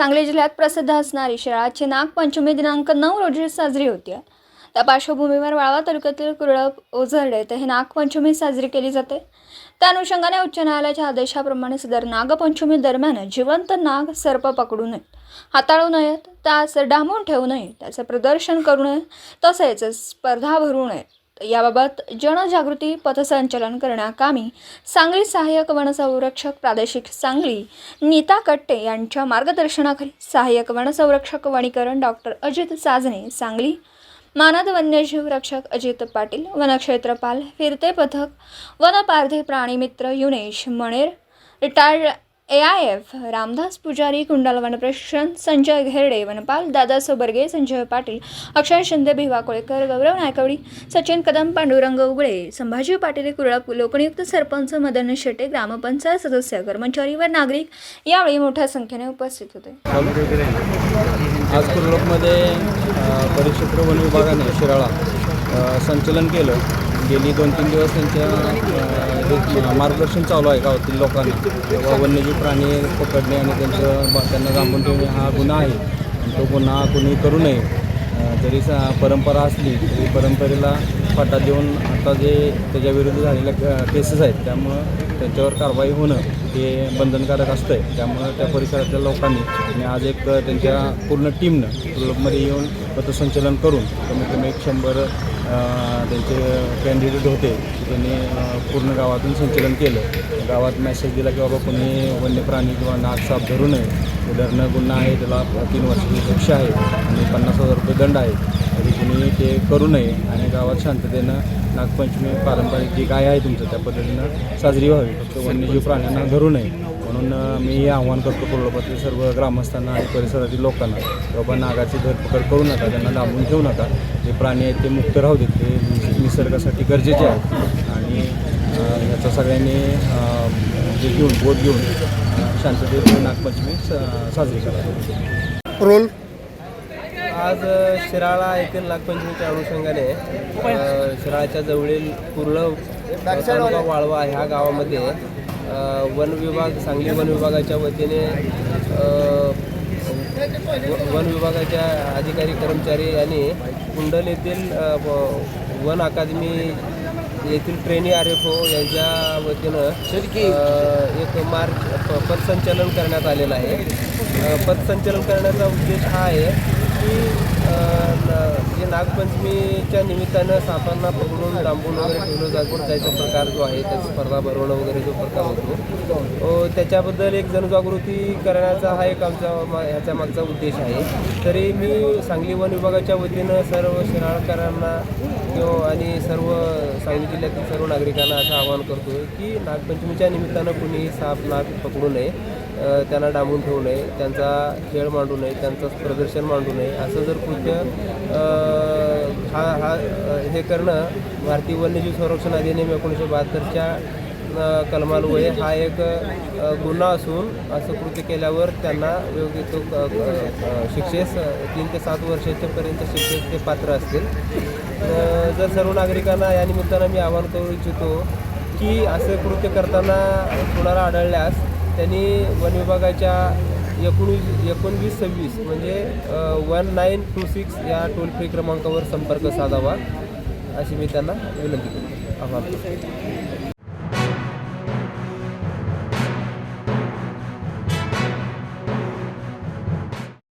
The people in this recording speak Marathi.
सांगली जिल्ह्यात प्रसिद्ध असणारी शिराळाची नागपंचमी दिनांक नऊ रोजी साजरी होती. त्या पार्श्वभूमीवर वाळवा तालुक्यातील कुरळप ओझरडे येथे हे नागपंचमी साजरी केली जाते. त्या अनुषंगाने उच्च न्यायालयाच्या आदेशाप्रमाणे सदर नागपंचमी दरम्यान जिवंत नाग सर्प पकडू नयेत हाताळू नयेत त्यास डांबून ठेवू नये त्याचं प्रदर्शन करू नये तसेच स्पर्धा भरू नयेत याबाबत जनजागृती पथसंचलन करण्याकामी सांगली सहाय्यक वनसंरक्षक प्रादेशिक सांगली. नीता कट्टे यांच्या मार्गदर्शनाखाली सहाय्यक वनसंरक्षक वनीकरण डॉक्टर अजित साजने सांगली. मानद वन्यजीव रक्षक अजित पाटील वनक्षेत्रपाल फिरते पथक वनपारधी प्राणीमित्र Yunesh Maner retired A I F Ramdas Pujari Kundal वनप्रशन Sanjay Gherde वनपाल दादा सोबर्गे संजय पाटील अक्षय शिंदे भिवा कोळेकर गौरव नायकवडी सचिन कदम पांडुरंग उगळे संभाजी पाटील कुरळा लोकनियुक्त सरपंच मदन शेटे ग्रामपंचायत सदस्य कर्मचारी व नागरिक यावेळी मोठ्या संख्येने उपस्थित होते. आज कुर्लकमध्ये परिक्षेत्र वन विभागाने शिराळा संचलन केलं. गेली दोन तीन दिवस त्यांच्या मार्गदर्शन चालू आहे गावातील लोकांना. किंवा वन्यजीव प्राणी पकडणे आणि त्यांचं त्यांना गांबून ठेवणे हा गुन्हा आहे. तो गुन्हा कोणी करू नये. जरी सा परंपरा असली तरी परंपरेला फाटा देऊन आता जे त्याच्याविरुद्ध झालेल्या केसेस आहेत त्यामुळं त्यांच्यावर कारवाई होणं हे बंधनकारक असतं आहे त्यामुळं त्या परिसरातल्या लोकांनी आणि आज एक त्यांच्या पूर्ण टीमनं क्लबमध्ये येऊन पथसंचलन करून कमीत कमी एक शंभर त्यांचे कॅन्डिडेट होते. त्यांनी पूर्ण गावातून संचलन केलं. गावात मेसेज दिला की बाबा कोणी वन्य प्राणी किंवा नाग साप धरू नये. धरणं गुन्हा आहे. त्याला तीन वर्षाची शिक्षा आहे. आणि पन्नास हजार रुपये दंड आहे. तरी कुणी ते करू नये. आणि गावात शांततेनं नागपंचमी पारंपरिक जी काय आहे तुमचं त्या पद्धतीनं साजरी व्हावी. फक्त वन्यजीव प्राण्यांना धरू नये. म्हणून मी हे आव्हान करतो कोल्हापूरतील सर्व ग्रामस्थांना आणि परिसरातील लोकांना बाबा नागाची धरपकड करू नका त्यांना डांबून ठेवू नका. जे प्राणी आहेत ते मुक्त राहू देत ते निस- निसर्गासाठी गरजेचे आहेत. आणि अ, ह्याचा सगळ्यांनी जे घेऊन बोध घेऊन शांततेत नागपंचमी स- साजरी करावी रोल? आज शिराळा येथील नागपंचमीच्या अनुषंगाने शिराळाच्या जवळील कुर्ळ वाळवा ह्या गावामध्ये वन विभाग सांगली वन विभागाच्या वतीने व- वन विभागाच्या अधिकारी कर्मचारी यांनी कुंडल येथील वन अकादमी येथील ट्रेनी आर एफ ओ यांच्या वतीनं एक मार्च प- पथसंचलन करण्यात आलेलं आहे. पथसंचलन करण्याचा उद्देश हा आहे की अ, जे नागपंचमीच्या निमित्तानं सापांना पकडून डांबून वगैरे ठेवलं जात जायचा प्रकार जो आहे त्याची स्पर्धा भरवणं वगैरे जो प्रकार होतो त्याच्याबद्दल एक जनजागृती करण्याचा हा एक आमचा मा- ह्याच्या मागचा उद्देश आहे. तरी मी सांगली वन विभागाच्या वतीनं सर्व शिराळकरांना किंवा आणि सर्व सांगली जिल्ह्यातील सर्व नागरिकांना असं आवाहन करतो की नागपंचमीच्या निमित्तानं कुणी साप नाग पकडू नये. त्यांना डांबून ठेवू नये. त्यांचा खेळ मांडू नये. त्यांचं प्रदर्शन मांडू नये. असं जर कृत्य हा हा हे करणं भारतीय वन्यजीव संरक्षण अधिनियम एकोणीसशे बहात्तरच्या अ, कलमान्वये हा एक गुन्हा असून असं कृत्य केल्यावर त्यांना योग्य तो शिक्षेस तीन ते सात वर्षाच्या पर्यंत शिक्षेस ते पात्र असतील. जर सर्व नागरिकांना या निमित्तानं मी आवाहन करू इच्छितो की असे कृत्य करताना कुणाला आढळल्यास त्यांनी वन विभागाच्या एकोणीस एकोणवीस सव्वीस म्हणजे वन नाईन टू सिक्स या टोल फ्री क्रमांकावर संपर्क साधावा अशी मी त्यांना विनंती करतो. आभार.